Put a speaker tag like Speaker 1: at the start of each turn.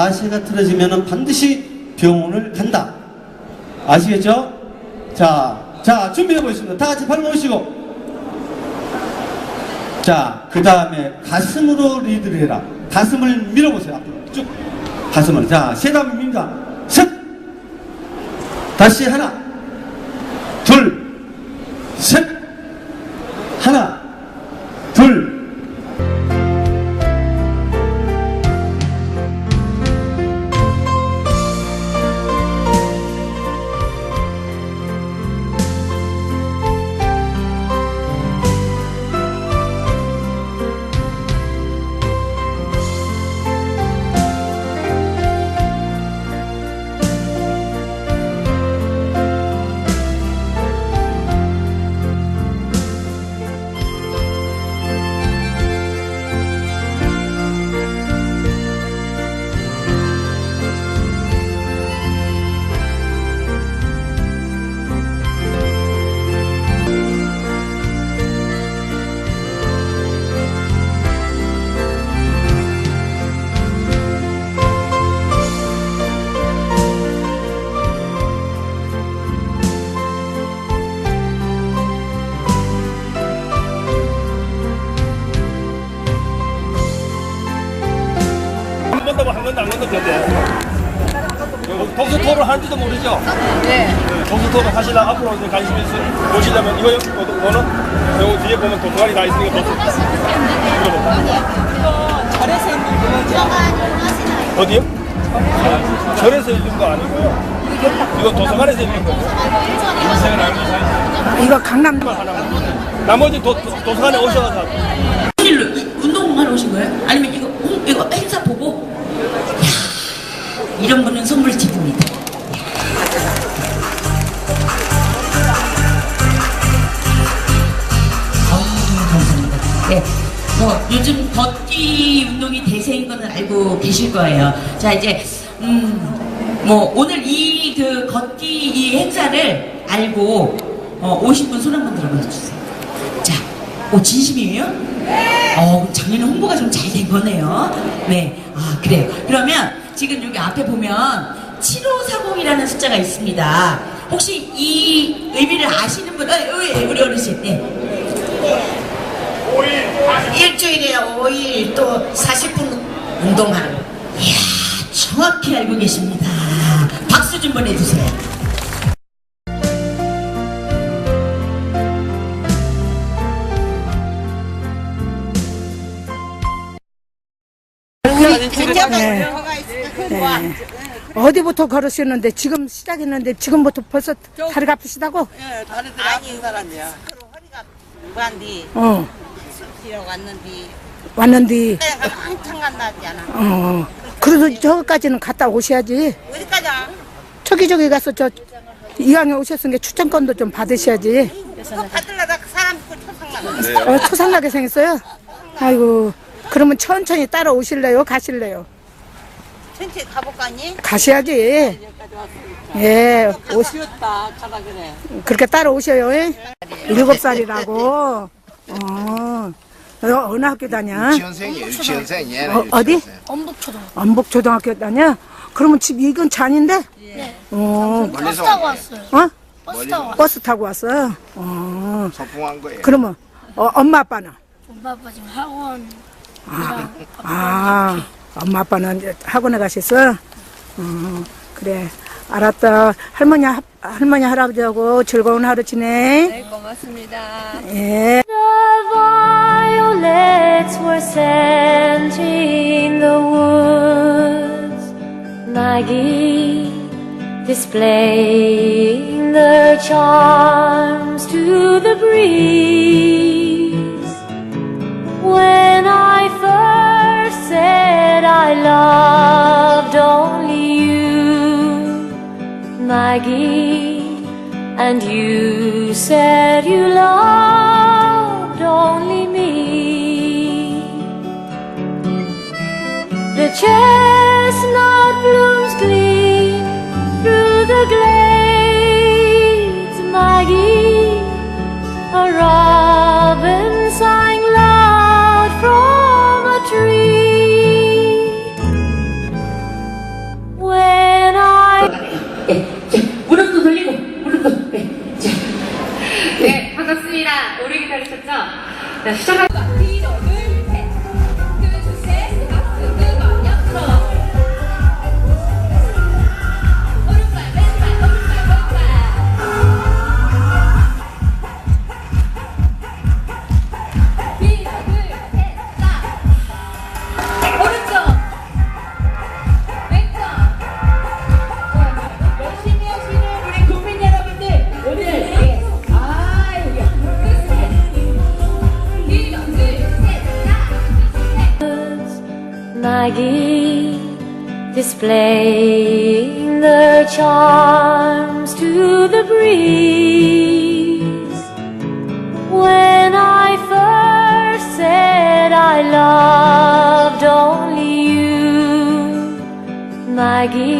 Speaker 1: 자세가 틀어지면 반드시 병원을 간다. 아시겠죠? 자, 자, 준비해 보겠습니다. 다 같이 팔 모으시고. 자, 그 다음에 가슴으로 리드를 해라. 가슴을 밀어보세요. 앞으로 쭉. 가슴을. 자, 세 다음 밉니다. 셋! 다시 하나, 둘, 셋!
Speaker 2: 토론 하는지도 모르죠? 네. 토론 하시려 앞으로 이제 관심 있으 보시려면 이거 요- 거는 요 뒤에 보면 도서관이 다 있으니까 독서 물어볼까?
Speaker 3: 절에서 있는 거죠?
Speaker 2: 어디요? 아, 절에서 읽는 거 아니고요. 이거 도서관에서 읽는 거고. 인생은 알고 사는
Speaker 4: 이거 강남
Speaker 2: 나머지 도, 도, 도서관에 오셔서
Speaker 3: 일로 운동하러 오신 거예요? 아니면 이거 홍- 이거 행사 보고? 이런 거는 선물 기분이다. 어우, 감사합니다. 네. 뭐 요즘 걷기 운동이 대세인 거는 알고 계실 거예요. 자 이제 음뭐 오늘 이 그 걷기 이 행사를 알고 어, 오신 분 손 한번 들어봐 주세요. 자, 오 진심이에요? 어, 작년에 홍보가 좀 잘 된 거네요. 네, 아 그래요. 그러면 지금 여기 앞에 보면 7540이라는 숫자가 있습니다. 혹시 이 의미를 아시는 분? 어, 우리, 어르신, 네. 일주일에 5일 또 40분 운동하는. 이야, 정확히 알고 계십니다. 박수 좀 보내주세요.
Speaker 4: 네. 어디부터 걸으셨는데 지금 시작했는데 지금부터 벌써 다리가 아프시다고?
Speaker 5: 예, 다리들 아닌 사람이야. 허리가 무한디
Speaker 4: 어
Speaker 5: 뒤로 왔는디
Speaker 4: 왔는데
Speaker 5: 내가 한창 간다잖아.
Speaker 4: 어 그래도 저기까지는 갔다 오셔야지
Speaker 5: 어디까지?
Speaker 4: 저기 저기 가서 저 이왕에 오셨으니까 추천권도 좀 받으셔야지
Speaker 5: 그거 받으려다 그 사람 그 초상나.
Speaker 4: 어, 초상나게 생겼어요? 아이고 그러면 천천히 따라오실래요? 가실래요?
Speaker 5: 천천히 가볼까니?
Speaker 4: 가셔야지 예 오시,
Speaker 5: 쉬었다 가라 그래.
Speaker 4: 그렇게 따라오셔요 예? 일곱 살이라고 어 어, 어느 학교 다녀?
Speaker 6: 유치원생이에요, 유치원생. 얘는
Speaker 4: 어, 어디?
Speaker 6: 유치원생.
Speaker 4: 엄복초등학교 다녀? 그러면 집 이건 잔인데? 네. 어,
Speaker 6: 멀리서
Speaker 7: 타고
Speaker 6: 온
Speaker 7: 왔어요.
Speaker 4: 어?
Speaker 7: 버스 타고 왔어요.
Speaker 4: 버스 타고 왔어? 어,
Speaker 6: 소풍한 거예요.
Speaker 4: 그러면, 어, 엄마 아빠는?
Speaker 7: 엄마 아빠 지금 학원
Speaker 4: 아, 엄마 아빠는 학원에 가셨어? 어, 그래. 알았다. 할머니, 하- 할머니, 할아버지하고 즐거운 하루 지내. 네, 고맙습니다. 예.
Speaker 8: The displaying their charms to the breeze. I loved only you, Maggie, and you said you loved only me. The chestnut blooms gleam through the glades, 감사합니다. 오르기 가르쳤죠? 네, 시작할 Maggie displaying their charms to the breeze. When I first said I loved only you, Maggie.